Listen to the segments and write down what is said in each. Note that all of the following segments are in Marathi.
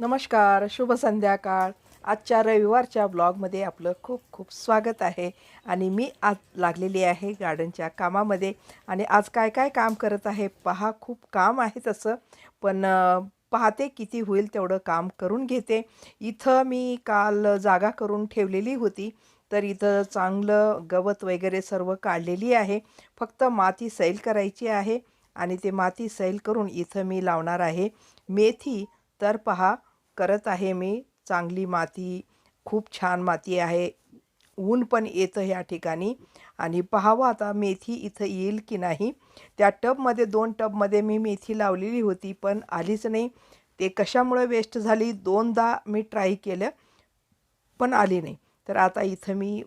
नमस्कार शुभ संध्याकाळ. आजच्या रविवारच्या ब्लॉगमध्ये आपलं खूप खूप स्वागत आहे आणि मी आज लागलेली आहे गार्डनच्या कामामध्ये. आणि आज काय काय काम करत आहे पहा खूप काम आहे तसं पण पाहते किती होईल तेवढं काम करून घेते. इथं मी काल जागा करून ठेवलेली होती तर इथं चांगलं गवत वगैरे सर्व काढलेली आहे. फक्त माती सैल करायची आहे आणि ते माती सैल करून इथं मी लावणार आहे. मेथी तर पहा करत आहे मी. चांगली माती खूप छान माती आहे. ऊन पण येतं या ठिकाणी. आणि पहावं आता मेथी इथं येईल की नाही. त्या टबमध्ये दोन टबमध्ये मी मेथी लावलेली होती पण आलीच नाही. ते कशामुळे वेस्ट झाली? दोनदा मी ट्राय केलं पण आली नाही. तर आता इथं मी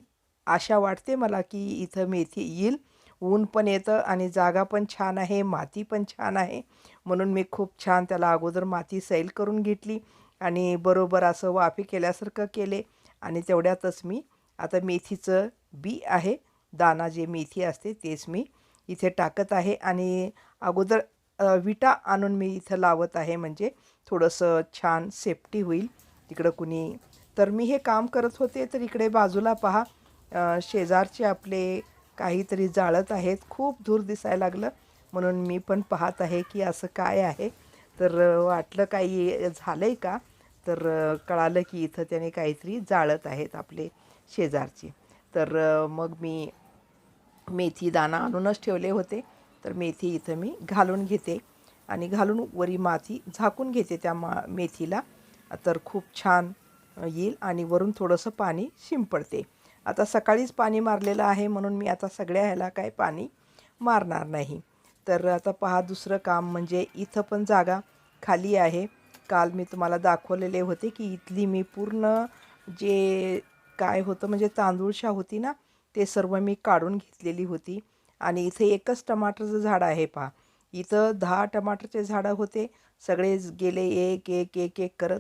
आशा वाटते मला की इथं मेथी येईल. ऊन पण येतं आणि जागा पण छान आहे माती पण छान आहे. म्हणून मी खूप छान त्याला अगोदर माती सैल करून घेतली. आणि बरोबर असं वाफी केल्यासारखं केले. आणि तेवढ्यातच मी आता मेथीचं बी आहे. दाना जे मेथी असते तेच मी इथे टाकत आहे. आणि अगोदर विटा आणून मी इथं लावत आहे. म्हणजे थोडंसं छान सेफ्टी होईल. तिकडं कुणी तर मी हे काम करत होते तर इकडे बाजूला पहा. शेजारचे आपले काहीतरी जाळत आहेत. खूप दूर दिसायला लागलं. म्हणून मी पण पाहत आहे की असं काय आहे. तर वाटलं काही झालं आहे का? तर कळालं की इथं त्याने काहीतरी जाळत आहेत आपले शेजारचे. तर मग मी मेथी दाणा आणूनच ठेवले होते. तर मेथी इथं मी घालून घेते आणि घालून वरी माती झाकून घेते त्या मा मेथीला. तर खूप छान येईल आणि वरून थोडंसं पाणी शिंपडते. आता सकाळीच पाणी मारलेलं आहे म्हणून मी आता सगळ्या ह्याला काय पाणी मारणार नाही. तर आता पहा दुसरं काम म्हणजे इथं पण जागा खाली आहे. काल मी तुम्हाला दाखवलेले होते की इथली मी पूर्ण जे काय होतं म्हणजे तांदूळशा होती ना ते सर्व मी काढून घेतलेली होती. आणि इथे एकच टमाटरचं झाड आहे पहा. इथं दहा टमाटरचे झाडं होते. सगळे गेले एक एक एक एक करत.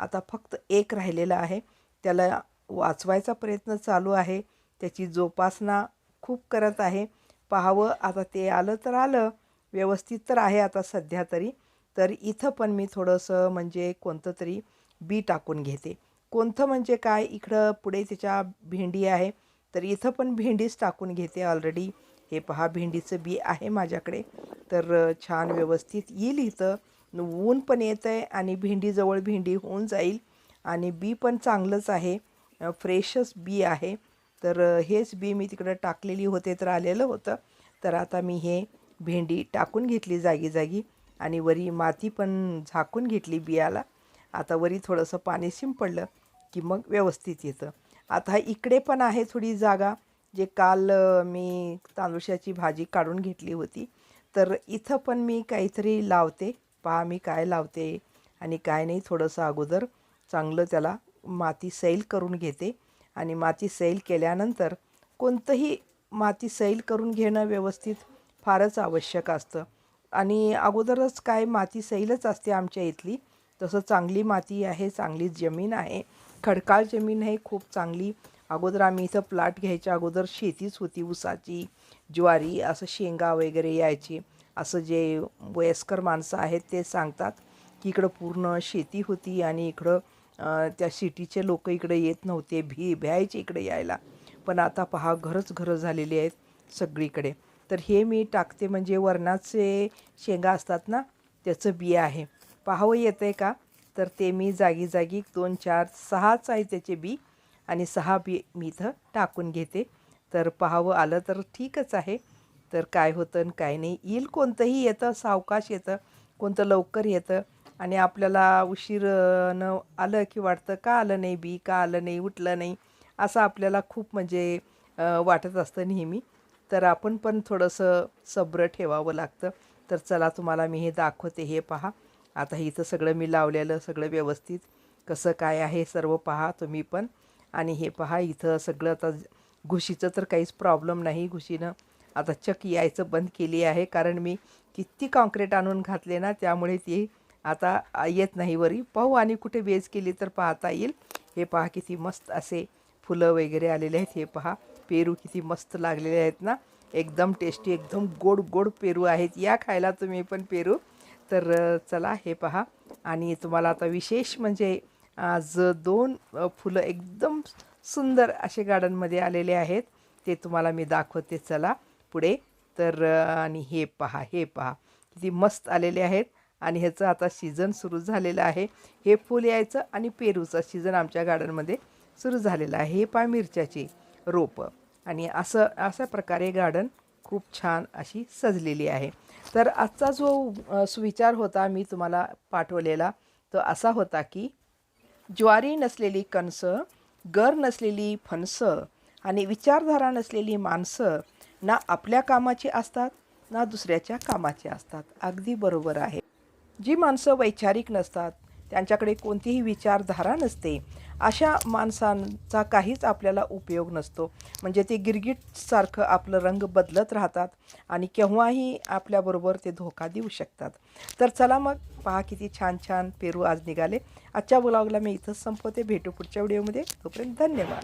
आता फक्त एक राहिलेलं आहे. त्याला वाचवायचा प्रयत्न चालू आहे. त्याची जोपासना खूप करत आहे. पाहावं आता ते आलं तर आलं. व्यवस्थित तर आहे आता सध्या तरी. तर इथं पण मी थोडंसं म्हणजे कोणतं तरी बी टाकून घेते. कोणतं म्हणजे काय? इकडं पुढे त्याच्या भेंडी आहे. तर इथं पण भेंडीच टाकून घेते ऑलरेडी हे पहा भेंडीचं बी आहे माझ्याकडे. तर छान व्यवस्थित येईल इथं. ऊन पण येतं आहे आणि भेंडीजवळ भेंडी होऊन जाईल. आणि बी पण चांगलंच आहे. फ्रेशच बी आहे. तर हेच बी मी तिकडं टाकलेली होते तर आलेलं होतं. तर आता मी हे भेंडी टाकून घेतली जागी जागी. आणि वरी माती पण झाकून घेतली बियाला. आता वरी थोडंसं पाणी शिंपडलं की मग व्यवस्थित येतं. आता इकडे पण आहे थोडी जागा जे काल मी तांदूळशाची भाजी काढून घेतली होती. तर इथं पण मी काहीतरी लावते. पहा मी काय लावते आणि काय नाही थोडंसं अगोदर चांगलं त्याला माती सैल करून घेते. आणि माती सैल केल्यानंतर कोणतंही माती सैल करून घेणं व्यवस्थित फारच आवश्यक असतं. आणि अगोदरच काय माती सैलच असते आमच्या इथली. तसं चांगली माती आहे चांगली जमीन आहे. खडकाळ जमीन आहे खूप चांगली. अगोदर आम्ही इथं प्लॉट घ्यायच्या अगोदर शेतीच होती ऊसाची ज्वारी असं शेंगा वगैरे यायची. असं जे वयस्कर माणसं आहेत ते सांगतात की इकडं पूर्ण शेती होती आणि इकडं त्या सिटीचे लोक इकडे येत नव्हते भी भ्यायचे इकडे यायला. पण आता पहा घरच घरं झालेली आहेत सगळीकडे. तर हे मी टाकते म्हणजे वरणाचे शेंगा असतात ना त्याचं बिया आहे. पाहावं येतं आहे का? तर ते मी जागी जागी दोन चार सहाच आहे त्याचे बी आणि सहा बी मी इथं टाकून घेते. तर पाहावं आलं तर ठीकच आहे. तर काय होतं आणि काय नाही. येईल कोणतंही येतं सावकाश येतं कोणतं लवकर येतं आणि आपल्याला उशीर न आलं की वाटतं का आलं नाही बी का आलं नाही उठलं नाही असं आपल्याला खूप म्हणजे वाटत असतं नेहमी. तर आपण पण थोडंसं सब्र ठेवावं लागतं. तर चला तुम्हाला मी हे दाखवते हे पहा. आता इथं सगळं मी लावलेलं सगळं व्यवस्थित. कसं काय आहे सर्व पहा तुम्ही पण. आणि हे पहा इथं सगळं आता घुशीचं तर काहीच प्रॉब्लेम नाही घुशीनं. आता चक यायचं बंद केली आहे कारण मी किती कॉन्क्रीट आणून घातले ना त्यामुळे ती आता येत नाही वरी. पाहू आणि कुठे बेज केली तर पाहता येईल. हे पहा किती मस्त असे फुलं वगैरे आलेले आहेत हे पहा. पेरू किती मस्त लागलेले आहेत ना. एकदम टेस्टी एकदम गोड गोड पेरू आहेत. या खायला तुम्ही पण पेरू. तर चला हे पहा. आणि तुम्हाला आता विशेष म्हणजे आज दोन फुलं एकदम सुंदर असे गार्डनमध्ये आलेले आहेत. ते तुम्हाला मी दाखवते. चला पुढे. तर आणि हे पहा हे पहा. किती मस्त आलेले आहेत. आणि ह्याचं आता सीझन सुरू झालेलं आहे. हे फूल यायचं आणि पेरूचं सीझन आमच्या गार्डनमध्ये सुरू झालेलं आहे. हे पहा मिरच्याची. रोपं. आणि असं अशा प्रकारे गार्डन खूप छान अशी सजलेली आहे. तर आजचा जो सुविचार होता मी तुम्हाला पाठवलेला तो असा होता की ज्वारी नसलेली कणसं गर नसलेली फणसं आणि विचारधारा नसलेली माणसं ना आपल्या कामाची असतात ना दुसऱ्याच्या कामाची असतात. अगदी बरोबर आहे. जी माणसं वैचारिक नसतात त्यांच्याकडे कोणतीही विचारधारा नसते. अशा माणसांचा काहीच आपल्याला उपयोग नसतो. म्हणजे ते गिरगिटसारखं आपलं रंग बदलत राहतात आणि केव्हाही आपल्याबरोबर ते धोका देऊ शकतात. तर चला मग पहा किती छान छान पेरू आज निघाले. आजच्या ब्लॉगला मी इथंच संपवते. भेटू पुढच्या व्हिडिओमध्ये तोपर्यंत धन्यवाद.